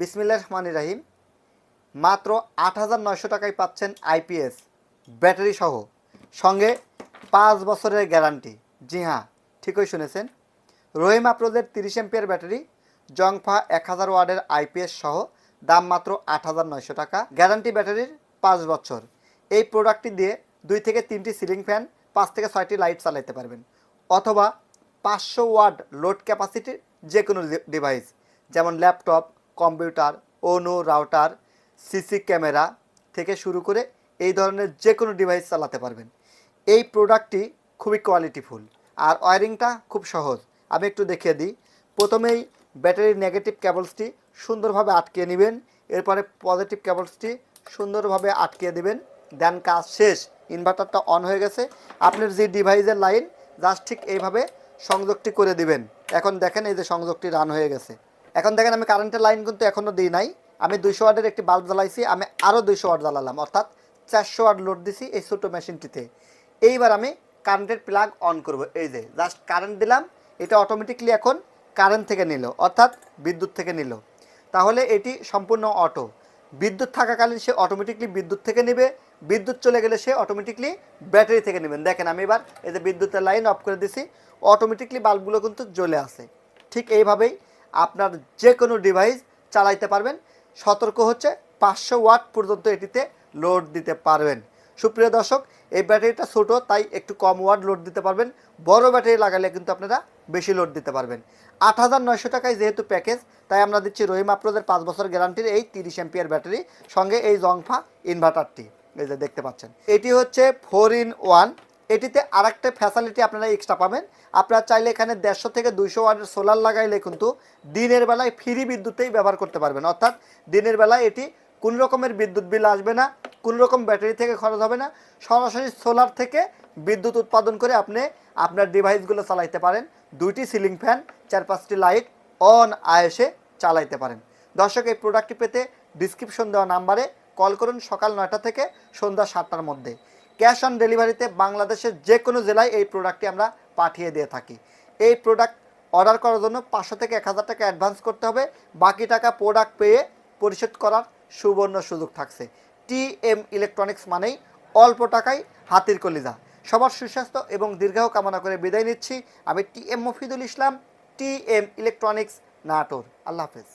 বিসমিল্লাহ রহমান রাহিম। মাত্র আট হাজার নয়শো টাকায় পাচ্ছেন আইপিএস ব্যাটারি সহ। সঙ্গে পাঁচ বছরের গ্যারান্টি। জি হ্যাঁ ঠিকই শুনেছেন। রহিম আপ্রোদের তিরিশ এমপিয়ার ব্যাটারি, জংফা এক হাজার ওয়ার্ডের আইপিএস সহ দাম মাত্র আট হাজার নয়শো টাকা। গ্যারান্টি ব্যাটারির পাঁচ বছর। এই প্রোডাক্টটি দিয়ে দুই থেকে তিনটি সিলিং ফ্যান, পাঁচ থেকে ছয়টি লাইট চালাতে পারবেন। অথবা পাঁচশো ওয়াট লোড ক্যাপাসিটির যে কোনো ডিভাইস, যেমন ল্যাপটপ কম্পিউটার ওনো রাউটার, সিসি ক্যামেরা থেকে শুরু করে এই ধরনের যে কোনো ডিভাইস চালাতে পারবেন। এই প্রোডাক্টটি খুবই কোয়ালিটিফুল আর ওয়ারিংটা খুব সহজ। আমি একটু দেখিয়ে দিই। প্রথমেই ব্যাটারির নেগেটিভ কেবলসটি সুন্দরভাবে আটকে নেবেন। এরপরে পজিটিভ কেবলসটি সুন্দরভাবে আটকে দেবেন। দেন কাজ শেষ। ইনভার্টারটা অন হয়ে গেছে। আপনার যে ডিভাইসের লাইন জাস্ট ঠিক এইভাবে সংযোগটি করে দিবেন। এখন দেখেন এই যে সংযোগটি রান হয়ে গেছে। এখন দেখেন আমি কারেন্টের লাইন কিন্তু এখনও দিই নাই। আমি দুইশো ওয়ার্ডের একটি বাল্ব জ্বালাইছি, আমি আরও দুইশো ওয়ার্ড জ্বালালাম, অর্থাৎ চারশো ওয়ার্ড লোড দিছি এই ছোটো মেশিনটিতে এইবার আমি কারেন্টের প্লাগ অন করব। এই যে জাস্ট কারেন্ট দিলাম, এটা অটোমেটিকলি এখন কারেন্ট থেকে নিল, অর্থাৎ বিদ্যুৎ থেকে নিল। তাহলে এটি সম্পূর্ণ অটো বিদ্যুৎ থাকাকালীন সে অটোমেটিকলি বিদ্যুৎ থেকে নেবে, বিদ্যুৎ চলে গেলে সে অটোমেটিকলি ব্যাটারি থেকে নেবেন দেখেন আমি এবার এই যে বিদ্যুতের লাইন অফ করে দিছি অটোমেটিকলি বাল্বগুলো কিন্তু জ্বলে আসে ঠিক এইভাবেই আপনার যে কোনো ডিভাইস চালাইতে পারবেন। সতর্ক হচ্ছে পাঁচশো ওয়াট পর্যন্ত এটিতে লোড দিতে পারবেন। সুপ্রিয় দর্শক, এই ব্যাটারিটা ছোটো, তাই একটু কম ওয়াট লোড দিতে পারবেন। বড় ব্যাটারি লাগালে কিন্তু আপনারা বেশি লোড দিতে পারবেন। আট হাজার নয়শো টাকায় যেহেতু প্যাকেজ তাই আমরা দিচ্ছি রহিম আপ্রোদের পাঁচ বছর গ্যারান্টির এই তিরিশ এমপিয়ার ব্যাটারি, সঙ্গে এই জংফা ইনভার্টারটি এই যে দেখতে পাচ্ছেন। এটি হচ্ছে ফোর ইন ওয়ান এটিতে আরেকটা ফ্যাসিলিটি আপনারা এক্সট্রা পাবেন। আপনারা চাইলে এখানে দেড়শো থেকে দুইশো ওয়াটের সোলার লাগাইলে কিন্তু দিনের বেলায় ফ্রি বিদ্যুতেই ব্যবহার করতে পারবেন। অর্থাৎ দিনের বেলায় এটি কোনো রকমের বিদ্যুৎ বিল আসবে না, কোনো রকম ব্যাটারি থেকে খরচ হবে না, সরাসরি সোলার থেকে বিদ্যুৎ উৎপাদন করে আপনি আপনার ডিভাইসগুলো চালাইতে পারেন। দুইটি সিলিং ফ্যান চার পাঁচটি লাইট অন আয়েসে চালাইতে পারেন। দর্শক, এই প্রোডাক্টটি পেতে ডিসক্রিপশন দেওয়া নাম্বারে কল করুন সকাল নয়টা থেকে সন্ধ্যা সাতটার মধ্যে। ক্যাশ অন ডেলিভারিতে বাংলাদেশের যে কোনো জেলায় এই প্রোডাক্টটি আমরা পাঠিয়ে দিয়ে থাকি। এই প্রোডাক্ট অর্ডার করার জন্য পাঁচশো থেকে এক হাজার টাকা অ্যাডভান্স করতে হবে। বাকি টাকা প্রোডাক্ট পেয়ে পরিশোধ করার সুবর্ণ সুযোগ থাকছে। টি এম ইলেকট্রনিক্স মানেই অল্প টাকায় হাতির কলিজা। সবার সুস্বাস্থ্য এবং দীর্ঘায়ু কামনা করে বিদায় নিচ্ছি। আমি T M Mofidul Islam, T M electronics Natore. আল্লাহ হাফেজ।